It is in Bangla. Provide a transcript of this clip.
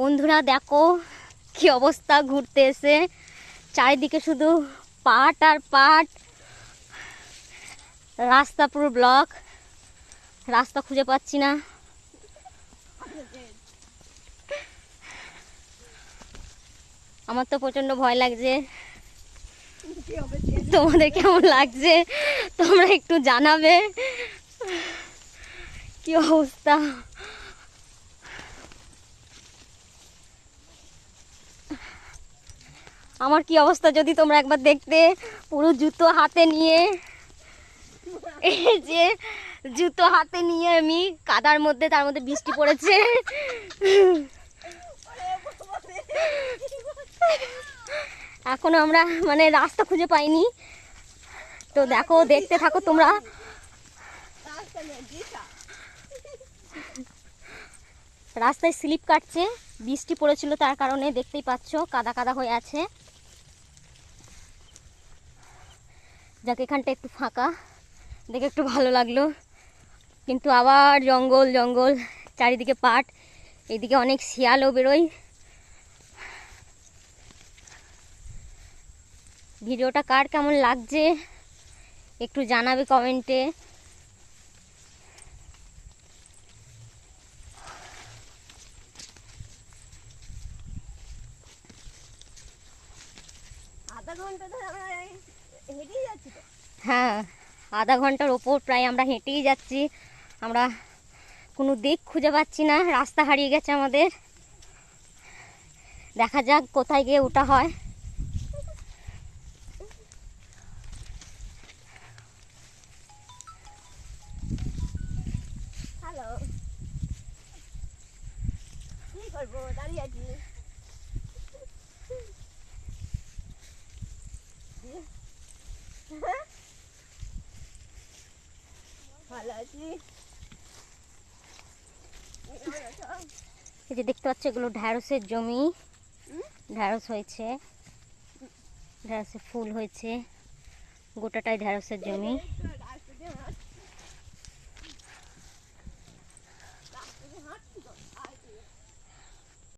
বন্ধুরা দেখো কি অবস্থা ঘুরতে এসে। চারিদিকে শুধু পাট আর পাট। রাস্তা পুরো ব্লক। রাস্তা খুঁজে পাচ্ছি না। আমার তো প্রচণ্ড ভয় লাগছে। তোমাদের কেমন লাগছে? তোমরা একটু জানাবে। কি অবস্থা? আমার কি অবস্থা যদি তোমরা একবার দেখতে? পুরো জুতো হাতে নিয়ে, এই যে জুতো হাতে নিয়ে আমি কাদার মধ্যে, তার মধ্যে বৃষ্টি পড়েছে। এখনও আমরা মানে রাস্তা খুঁজে পাইনি। তো দেখো, দেখতে থাকো তোমরা। রাস্তায় স্লিপ কাটছে, বৃষ্টি পড়েছিল তার কারণে দেখতেই পাচ্ছ, কাদা কাদা হয়ে আছে। যাকে, এখানটা একটু ফাঁকা। দেখে একটু ভালো লাগল। কিন্তু আবার জঙ্গল জঙ্গল, চারিদিকে পাট। এদিকে অনেক শিয়ালও বেরোয়। ভিডিওটা কার কেমন লাগছে একটু জানাবে কমেন্টে। আধা ঘণ্টা ধরে আমরা হেঁটেই যাচ্ছি তো। হ্যাঁ আধা ঘণ্টার ওপর প্রায় আমরা হেঁটেই যাচ্ছি। আমরা কোনো দিক খুঁজে পাচ্ছি না রাস্তা হারিয়ে গেছে আমাদের। দেখা যাক কোথায় গিয়ে ওটা হয়। হ্যালো কি করব? দাঁড়িয়ে আছি ভালো আছি এই যে দেখতে পাচ্ছ, এগুলো ঢ্যাঁড়সের জমি। ঢ্যাঁড়স হয়েছে। ঢ্যাঁড়সের ফুল হয়েছে। গোটাটাই ঢ্যাঁড়সের জমি।